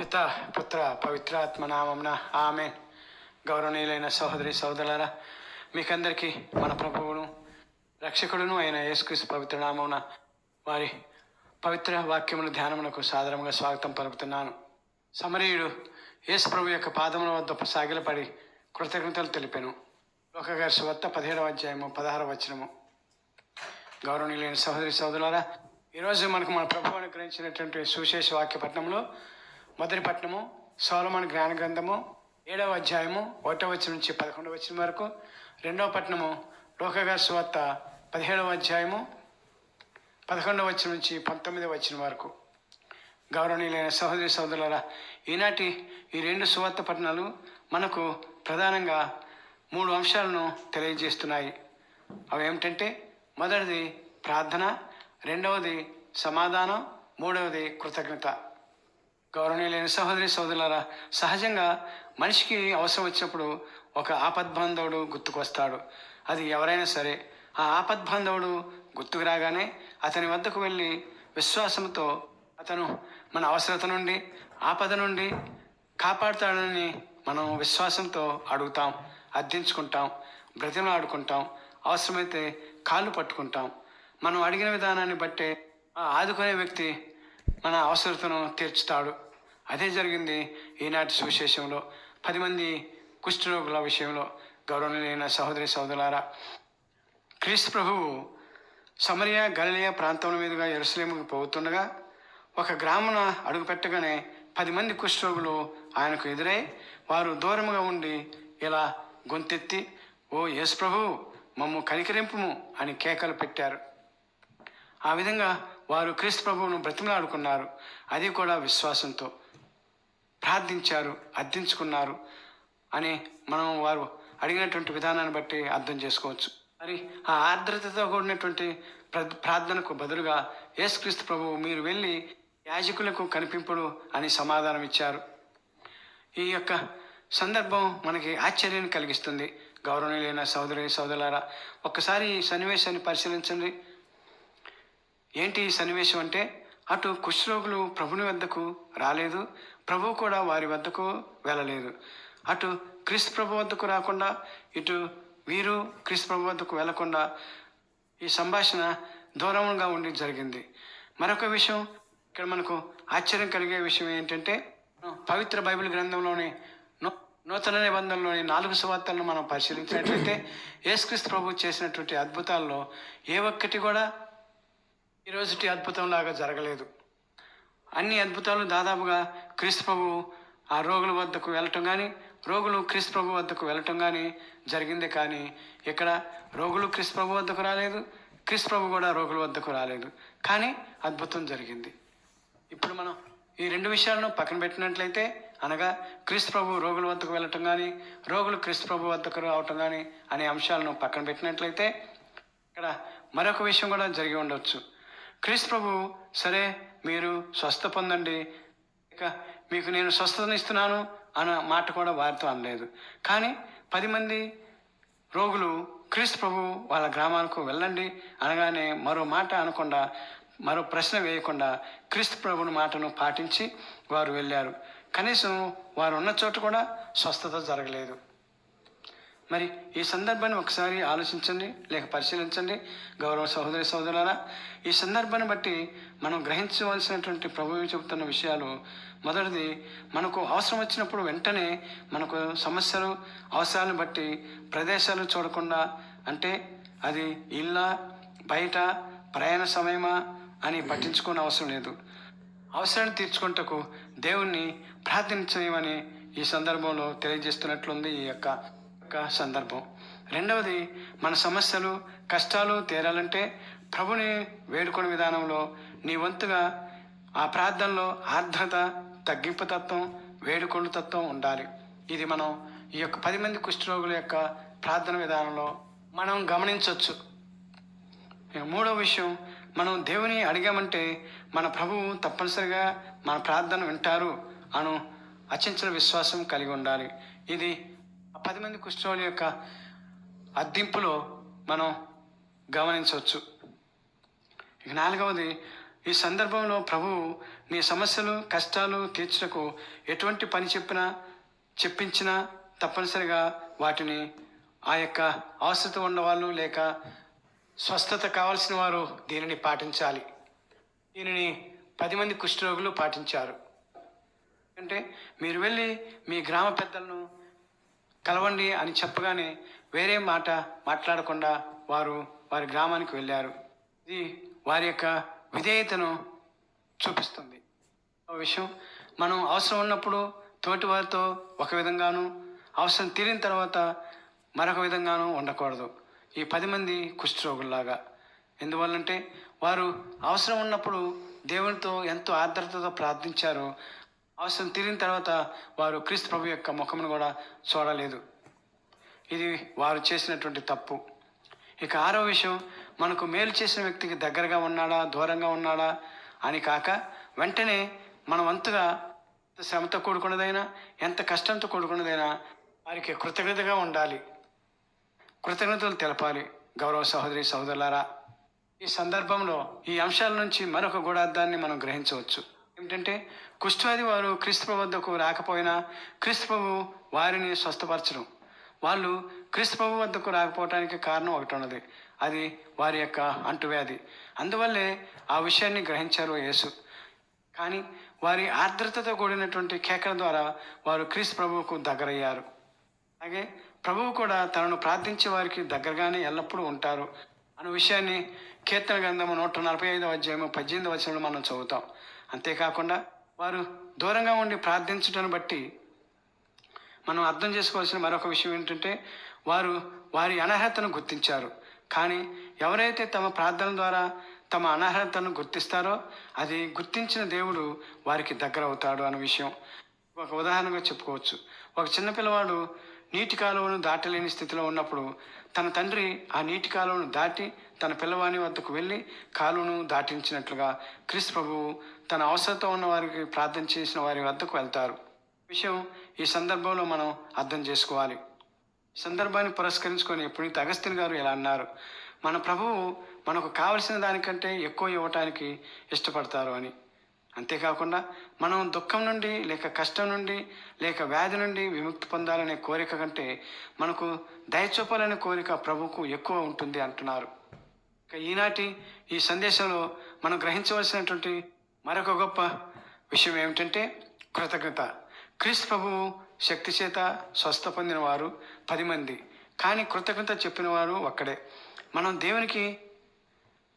పిత పుత్ర పవిత్రాత్మ నామంన ఆమె గౌరవనీయులైన సహోదరి సహోదరులారా మీకందరికీ మన ప్రభువును రక్షకుడును అయిన యేసుక్రీస్తు పవిత్ర నామమున వారి పవిత్ర వాక్యమును ధ్యానమునకు సాధారణంగా స్వాగతం పలుకుతున్నాను. సమరీయుడు యేసు ప్రభు యొక్క పాదముల వద్ద సాగిలపడి కృతజ్ఞతలు తెలిపాను. లోకగారి సువార్త పదిహేడవ అధ్యాయము పదహార వచనము. గౌరవనీయులైన సహోదరి సహోదరులారా ఈరోజు మనకు మన ప్రభు అనుగ్రహించినటువంటి సుశేష వాక్య పట్టణంలో మొదటి పట్టణము సోలమన్ జ్ఞాన గ్రంథము ఏడవ అధ్యాయము ఒకటో వచ్చిన నుంచి పదకొండవ వచ్చిన వరకు. రెండవ పట్టణము లోకగా సువార్త పదిహేడవ అధ్యాయము పదకొండవ వచ్చిన నుంచి పంతొమ్మిదవ వచ్చిన వరకు. గౌరవనీయులైన సహోదరి సహోదరుల ఈనాటి ఈ రెండు సువార్త పట్టణాలు మనకు ప్రధానంగా మూడు అంశాలను తెలియజేస్తున్నాయి. అవి ఏమిటంటే మొదటిది ప్రార్థన రెండవది సమాధానం మూడవది కృతజ్ఞత. గౌరవనీయులైన సహోదరి సోదరులారా సహజంగా మనిషికి అవసరం వచ్చినప్పుడు ఒక ఆపద్బాంధవుడు గుర్తుకొస్తాడు. అది ఎవరైనా సరే ఆ ఆపద్బాంధవుడు గుర్తుకు రాగానే అతని వద్దకు వెళ్ళి విశ్వాసంతో అతను మన అవసరత నుండి ఆపద నుండి కాపాడుతాడని మనం విశ్వాసంతో అడుగుతాం అర్థించుకుంటాం బ్రతిమలాడుకుంటాం అవసరమైతే కాళ్ళు పట్టుకుంటాం. మనం అడిగిన విధానాన్ని బట్టే ఆదుకునే వ్యక్తి మన అవసరతను తీర్చుతాడు. అదే జరిగింది ఈనాటి సువిశేషంలో. పది మంది కుష్ఠరోగుల విషయంలో గౌరవనీయమైన సహోదరి సహోదరులారా క్రీస్తు ప్రభువు సమరియా గలిలియా ప్రాంతం మీదుగా ఎరుసలేముకు పోతుండగా ఒక గ్రామున అడుగుపెట్టగానే పది మంది కుష్ఠరోగులు ఆయనకు ఎదురై వారు దూరముగా ఉండి ఇలా గొంతెత్తి ఓ యేసు ప్రభు మమ్ము కనికరింపుము అని కేకలు పెట్టారు. ఆ విధంగా వారు క్రీస్తు ప్రభువును బ్రతిమలాడుకున్నారు. అది కూడా విశ్వాసంతో. ప్రార్థించారు అర్థించుకున్నారు అని మనం వారు అడిగినటువంటి విధానాన్ని బట్టి అర్థం చేసుకోవచ్చు. మరి ఆ ఆర్ద్రతతో కూడినటువంటి ప్ర- ప్రార్థనకు బదులుగా యేసుక్రీస్తు ప్రభువు మీరు వెళ్ళి యాజకులకు కనిపింపుడు అని సమాధానం ఇచ్చారు. ఈ యొక్క సందర్భం మనకి ఆశ్చర్యాన్ని కలిగిస్తుంది. గౌరవనీయులైన సోదరి సోదరులారా ఒక్కసారి ఈ సన్నివేశాన్ని పరిశీలించండి. ఏంటి ఈ సన్నివేశం అంటే అటు కుష్ఠరోగులు ప్రభుని వద్దకు రాలేదు ప్రభు కూడా వారి వద్దకు వెళ్ళలేదు. అటు క్రీస్తు ప్రభు వద్దకు రాకుండా ఇటు వీరు క్రీస్తు ప్రభు వద్దకు వెళ్ళకుండా ఈ సంభాషణ దూరంగా ఉండి జరిగింది. మరొక విషయం ఇక్కడ మనకు ఆశ్చర్యం కలిగే విషయం ఏంటంటే పవిత్ర బైబిల్ గ్రంథంలోని నూ- నూతన నిబంధనలోని నాలుగు సువార్తలను మనం పరిశీలించినట్లయితే యేసుక్రీస్తు ప్రభు చేసినటువంటి అద్భుతాల్లో ఏ ఒక్కటి కూడా ఈ రోజుటి అద్భుతంలాగా జరగలేదు. అన్ని అద్భుతాలు దాదాపుగా క్రీస్తు ప్రభు ఆ రోగుల వద్దకు వెళ్ళటం కానీ రోగులు క్రీస్తు ప్రభు వద్దకు వెళ్ళటం కానీ జరిగింది కానీ ఇక్కడ రోగులు క్రీస్తు ప్రభు వద్దకు రాలేదు క్రీస్తు ప్రభు కూడా రోగుల వద్దకు రాలేదు. కానీ అద్భుతం జరిగింది. ఇప్పుడు మనం ఈ రెండు విషయాలను పక్కన పెట్టినట్లయితే అనగా క్రీస్తు ప్రభు రోగుల వద్దకు వెళ్ళటం కానీ రోగులు క్రీస్తు ప్రభు వద్దకు రావటం కానీ అనే అంశాలను పక్కన పెట్టినట్లయితే ఇక్కడ మరొక విషయం కూడా జరిగి ఉండవచ్చు క్రీస్తు ప్రభు సరే మీరు స్వస్థ పొందండి. ఇక మీకు నేను స్వస్థతనిస్తున్నాను అన్న మాట కూడా వారితో అనలేదు. కానీ పది మంది రోగులు క్రీస్తు ప్రభు వాళ్ళ గ్రామాలకు వెళ్ళండి అనగానే మరో మాట అనకుండా మరో ప్రశ్న వేయకుండా క్రీస్తు ప్రభుని మాటను పాటించి వారు వెళ్ళారు. కనీసం వారు ఉన్న చోట కూడా స్వస్థత జరగలేదు. మరి ఈ సందర్భాన్ని ఒకసారి ఆలోచించండి లేక పరిశీలించండి. గౌరవ సహోదరి సహోదరులారా ఈ సందర్భాన్ని బట్టి మనం గ్రహించవలసినటువంటి ప్రభువు చెబుతున్న విషయాలు మొదటిది మనకు అవసరం వచ్చినప్పుడు వెంటనే మనకు సమస్యలు అవసరాలను బట్టి ప్రదేశాలు చూడకుండా అంటే అది ఇళ్ళ బయట ప్రయాణ సమయమా అని పట్టించుకోని అవసరం లేదు. అవసరాన్ని తీర్చుకుంటకు దేవుణ్ణి ప్రార్థించమని ఈ సందర్భంలో తెలియజేస్తున్నట్లుంది ఈ యొక్క యొక్క సందర్భం. రెండవది మన సమస్యలు కష్టాలు తీరాలంటే ప్రభుని వేడుకొని విధానంలో నీ వంతుగా ఆ ప్రార్థనలో ఆర్ద్రత తగ్గింపు తత్వం వేడుకొండు తత్వం ఉండాలి. ఇది మనం ఈ యొక్క పది మంది కుష్ఠరోగుల యొక్క ప్రార్థన విధానంలో మనం గమనించవచ్చు మూడో విషయం మనం దేవుని అడిగామంటే మన ప్రభువు తప్పనిసరిగా మన ప్రార్థన వింటారు అను అచించిన విశ్వాసం కలిగి ఉండాలి. ఇది పది మంది కుష్ఠరోగుల యొక్క అద్దింపులో మనం గమనించవచ్చు. ఇక నాలుగవది ఈ సందర్భంలో ప్రభువు నీ సమస్యలు కష్టాలు తీర్చుటకు ఎటువంటి పని చెప్పినా చెప్పించినా తప్పనిసరిగా వాటిని ఆ యొక్క అవసరత ఉన్నవాళ్ళు లేక స్వస్థత కావాల్సిన వారు దీనిని పాటించాలి. దీనిని పది మంది కుష్ఠరోగులు పాటించారు. అంటే మీరు వెళ్ళి మీ గ్రామ పెద్దలను కలవండి అని చెప్పగానే వేరే మాట మాట్లాడకుండా వారు వారి గ్రామానికి వెళ్ళారు. ఇది వారి యొక్క విధేయతను చూపిస్తుంది. ఒక విషయం మనం అవసరం ఉన్నప్పుడు తోటి వారితో ఒక విధంగాను అవసరం తీరిన తర్వాత మరొక విధంగాను ఉండకూడదు. ఈ పది మంది కుష్ఠరోగుల్లాగా. ఎందువల్లంటే వారు అవసరం ఉన్నప్పుడు దేవునితో ఎంతో ఆర్ద్రతతో ప్రార్థించారు అవసరం తీరిన తర్వాత వారు క్రీస్తు ప్రభు యొక్క ముఖమును కూడా చూడలేదు. ఇది వారు చేసినటువంటి తప్పు. ఇక ఆరో విషయం మనకు మేలు చేసిన వ్యక్తికి దగ్గరగా ఉన్నాడా దూరంగా ఉన్నాడా అని కాక వెంటనే మనం వంతుగా శ్రమతో కూడుకున్నదైనా ఎంత కష్టంతో కూడుకున్నదైనా వారికి కృతజ్ఞతగా ఉండాలి. కృతజ్ఞతలు తెలపాలి. గౌరవ సహోదరి సహోదరులారా ఈ సందర్భంలో ఈ అంశాల నుంచి మరొక గూఢార్థాన్ని మనం గ్రహించవచ్చు. ఏంటంటే కుష్ఠవ్యాధి వారు క్రీస్తు వద్దకు రాకపోయినా క్రీస్తు వారిని స్వస్థపరచడం. వాళ్ళు క్రీస్తు ప్రభు వద్దకు రాకపోవడానికి కారణం ఒకటి ఉన్నది అది వారి యొక్క అంటువ్యాధి. అందువల్లే ఆ విషయాన్ని గ్రహించారు యేసు. కానీ వారి ఆర్ద్రతతో కూడినటువంటి కేకల ద్వారా వారు క్రీస్తు ప్రభువుకు దగ్గరయ్యారు. అలాగే ప్రభువు కూడా తనను ప్రార్థించే వారికి దగ్గరగానే ఎల్లప్పుడూ ఉంటారు అనే విషయాన్ని కీర్తన గ్రంథము నూట నలభై ఐదవ అధ్యాయము పద్దెనిమిది వచనంలో మనం చదువుతాం. అంతేకాకుండా వారు దూరంగా ఉండి ప్రార్థించడాన్ని బట్టి మనం అర్థం చేసుకోవాల్సిన మరొక విషయం ఏంటంటే వారు వారి అనర్హతను గుర్తించారు. కానీ ఎవరైతే తమ ప్రార్థన ద్వారా తమ అనర్హతను గుర్తిస్తారో అది గుర్తించిన దేవుడు వారికి దగ్గర అవుతాడు అనే విషయం. ఒక ఉదాహరణగా చెప్పుకోవచ్చు. ఒక చిన్న పిల్లవాడు నీటి కాలువను దాటలేని స్థితిలో ఉన్నప్పుడు తన తండ్రి ఆ నీటి కాలువను దాటి తన పిల్లవాని వద్దకు వెళ్ళి కాలువను దాటించినట్లుగా క్రిస్ ప్రభువు తన అవసరంతో ఉన్న వారికి ప్రార్థన చేసిన వారి వద్దకు వెళ్తారు. విషయం ఈ సందర్భంలో మనం అర్థం చేసుకోవాలి. సందర్భాన్ని పురస్కరించుకొని పునీత అగస్తిన్ గారు ఇలా అన్నారు మన ప్రభువు మనకు కావలసిన దానికంటే ఎక్కువ ఇవ్వటానికి ఇష్టపడతారు అని. అంతేకాకుండా మనం దుఃఖం నుండి లేక కష్టం నుండి లేక వ్యాధి నుండి విముక్తి పొందాలనే కోరిక కంటే మనకు దయచూపాలనే కోరిక ప్రభుకు ఎక్కువ ఉంటుంది అంటున్నారు. ఇక ఈనాటి ఈ సందేశంలో మనం గ్రహించవలసినటువంటి మరొక గొప్ప విషయం ఏమిటంటే కృతజ్ఞత. క్రీస్తు ప్రభువు శక్తి చేత స్వస్థ పొందిన వారు పది మంది. కానీ కృతజ్ఞత చెప్పిన వారు ఒక్కడే. మనం దేవునికి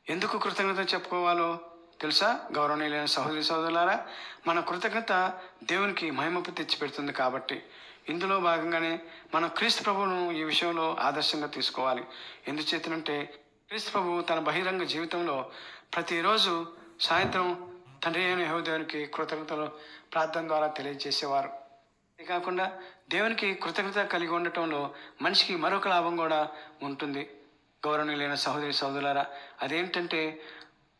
ఎందుకు కృతజ్ఞత చెప్పుకోవాలో తెలుసా? గౌరవనీయులైన సహోదరి సహోదరులారా మన కృతజ్ఞత దేవునికి మహిమపు తెచ్చిపెడుతుంది కాబట్టి ఇందులో భాగంగానే మనం క్రీస్తు ప్రభువును ఈ విషయంలో ఆదర్శంగా తీసుకోవాలి. ఎందుచేతనంటే క్రీస్తు ప్రభువు తన బహిరంగ జీవితంలో ప్రతిరోజు సాయంత్రం తండ్రి అయిన యహోదేవునికి కృతజ్ఞతలు ప్రార్థన ద్వారా తెలియజేసేవారు. అంతేకాకుండా దేవునికి కృతజ్ఞత కలిగి ఉండటంలో మనిషికి మరొక లాభం కూడా ఉంటుంది. గౌరవనీయులైన సహోదరి సహోదరులారా అదేంటంటే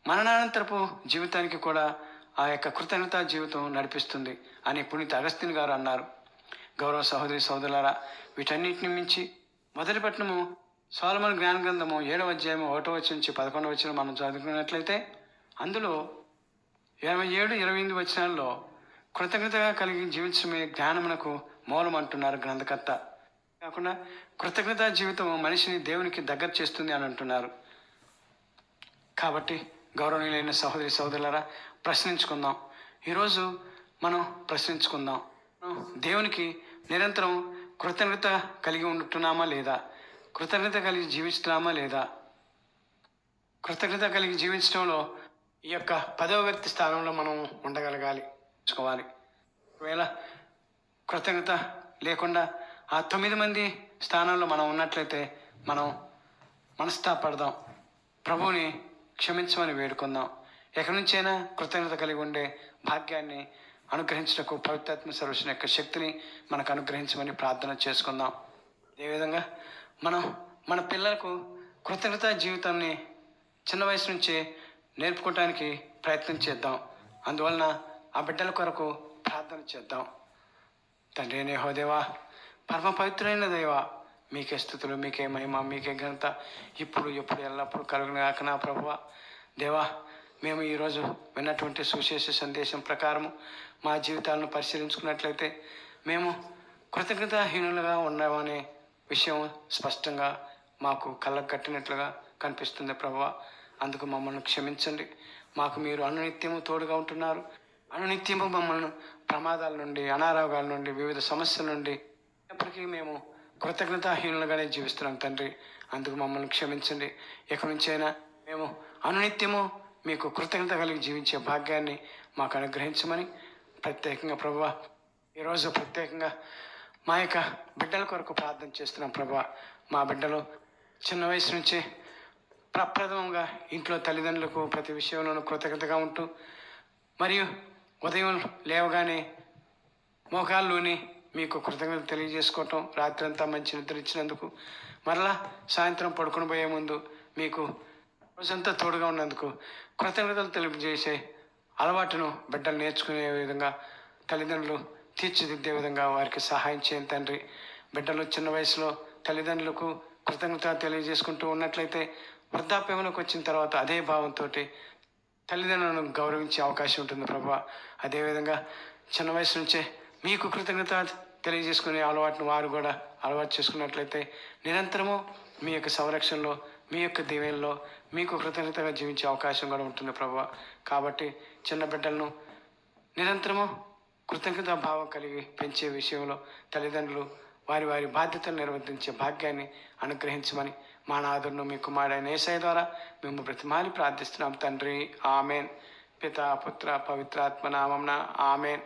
మరణానంతరపు జీవితానికి కూడా ఆ యొక్క కృతజ్ఞత జీవితం నడిపిస్తుంది అని పునీత అగస్తిన్ గారు అన్నారు. గౌరవ సహోదరి సహోదరులారా వీటన్నిటిని మించి మొదటి పట్టణము సోలమన్ జ్ఞాన గ్రంథము ఏడవ అధ్యాయము ఒకటో వచ్చి నుంచి పదకొండవ వచ్చిన మనం చదువుకున్నట్లయితే అందులో ఇరవై ఏడు ఇరవై ఎనిమిది వచనాల్లో కృతజ్ఞతగా కలిగి జీవించడమే జ్ఞానమునకు మూలం అంటున్నారు గ్రంథకర్త. కాకుండా కృతజ్ఞత జీవితం మనిషిని దేవునికి దగ్గర చేస్తుంది అని అంటున్నారు. కాబట్టి గౌరవనీయులైన సహోదరి సహోదరులారా ప్రశ్నించుకుందాం. ఈరోజు మనం ప్రశ్నించుకుందాం. దేవునికి నిరంతరం కృతజ్ఞత కలిగి ఉంటున్నామా లేదా? కృతజ్ఞత కలిగి జీవిస్తున్నామా లేదా? కృతజ్ఞత కలిగి జీవించడంలో ఈ యొక్క పదవ వ్యక్తి స్థానంలో మనం ఉండగలగాలి చూసుకోవాలి ఒకవేళ కృతజ్ఞత లేకుండా ఆ తొమ్మిది మంది స్థానంలో మనం ఉన్నట్లయితే మనం మనస్తాపడదాం. ప్రభువుని క్షమించమని వేడుకుందాం. ఎక్కడి నుంచైనా కృతజ్ఞత కలిగి ఉండే భాగ్యాన్ని అనుగ్రహించటకు పవిత్రాత్మ సర్వస్వం యొక్క శక్తిని మనకు అనుగ్రహించమని ప్రార్థన చేసుకుందాం. అదేవిధంగా మనం మన పిల్లలకు కృతజ్ఞత జీవితాన్ని చిన్న వయసు నుంచే నేర్పుకోవటానికి ప్రయత్నం చేద్దాం. అందువలన ఆ బిడ్డల కొరకు ప్రార్థన చేద్దాం. తండ్రి నేహోదేవా పరమ పవిత్రమైన దేవా మీకే స్థుతులు మీకే మహిమ మీకే ఘనత ఇప్పుడు ఎప్పుడు ఎల్లప్పుడూ కలుగును కాక నా ప్రభువ. దేవా మేము ఈరోజు విన్నటువంటి సుశేష సందేశం ప్రకారము మా జీవితాలను పరిశీలించుకున్నట్లయితే మేము కృతజ్ఞతాహీనులుగా ఉన్నామనే విషయం స్పష్టంగా మాకు కళ్ళకు కట్టినట్లుగా కనిపిస్తుంది ప్రభు అందుకు మమ్మల్ని క్షమించండి. మాకు మీరు అనునిత్యము తోడుగా ఉంటున్నారు. అనునిత్యము మమ్మల్ని ప్రమాదాల నుండి అనారోగ్యాల నుండి వివిధ సమస్యల నుండి ఎప్పటికీ మేము కృతజ్ఞతాహీనులుగానే జీవిస్తున్నాం తండ్రి. అందుకు మమ్మల్ని క్షమించండి. ఇక నుంచైనా మేము అనునిత్యము మీకు కృతజ్ఞత కలిగి జీవించే భాగ్యాన్ని మాకు అనుగ్రహించమని ప్రత్యేకంగా ప్రభు ఈరోజు ప్రత్యేకంగా మా యొక్క బిడ్డల కొరకు ప్రార్థన చేస్తున్నాం ప్రభు మా బిడ్డలు చిన్న వయసు నుంచి ప్రప్రథమంగా ఇంట్లో తల్లిదండ్రులకు ప్రతి విషయంలోనూ కృతజ్ఞతగా ఉంటూ మరియు ఉదయం లేవగానే మోకాల్లోని మీకు కృతజ్ఞత తెలియజేసుకోవటం రాత్రంతా మంచి నిద్ర ఇచ్చినందుకు మరలా సాయంత్రం పడుకుని పోయే ముందు మీకు రోజంతా తోడుగా ఉన్నందుకు కృతజ్ఞతలు తెలియజేసే అలవాటును బిడ్డలు నేర్చుకునే విధంగా తల్లిదండ్రులు తీర్చిదిద్దే విధంగా వారికి సహాయం చేయని తండ్రి. బిడ్డలు చిన్న వయసులో తల్లిదండ్రులకు కృతజ్ఞత తెలియజేసుకుంటూ ఉన్నట్లయితే వృద్ధాప్యంలోకి వచ్చిన తర్వాత అదే భావంతో తల్లిదండ్రులను గౌరవించే అవకాశం ఉంటుంది ప్రభా. అదేవిధంగా చిన్న వయసు నుంచే మీకు కృతజ్ఞత తెలియజేసుకునే అలవాటును వారు కూడా అలవాటు చేసుకున్నట్లయితే నిరంతరము మీ యొక్క సంరక్షణలో మీ యొక్క దీవెనలో మీకు కృతజ్ఞతగా జీవించే అవకాశం కూడా ఉంటుంది ప్రభు. కాబట్టి చిన్న బిడ్డలను నిరంతరము కృతజ్ఞత భావం కలిగి పెంచే విషయంలో తల్లిదండ్రులు వారి వారి బాధ్యతలు నిర్వర్తించే భాగ్యాన్ని అనుగ్రహించమని మా నాదును మీ కుమారుడైన ఏసై ద్వారా మేము ప్రతిమాని ప్రార్థిస్తున్నాం. తండ్రి ఆమెన్. పిత పుత్ర పవిత్రాత్మ నామంన ఆమెన్.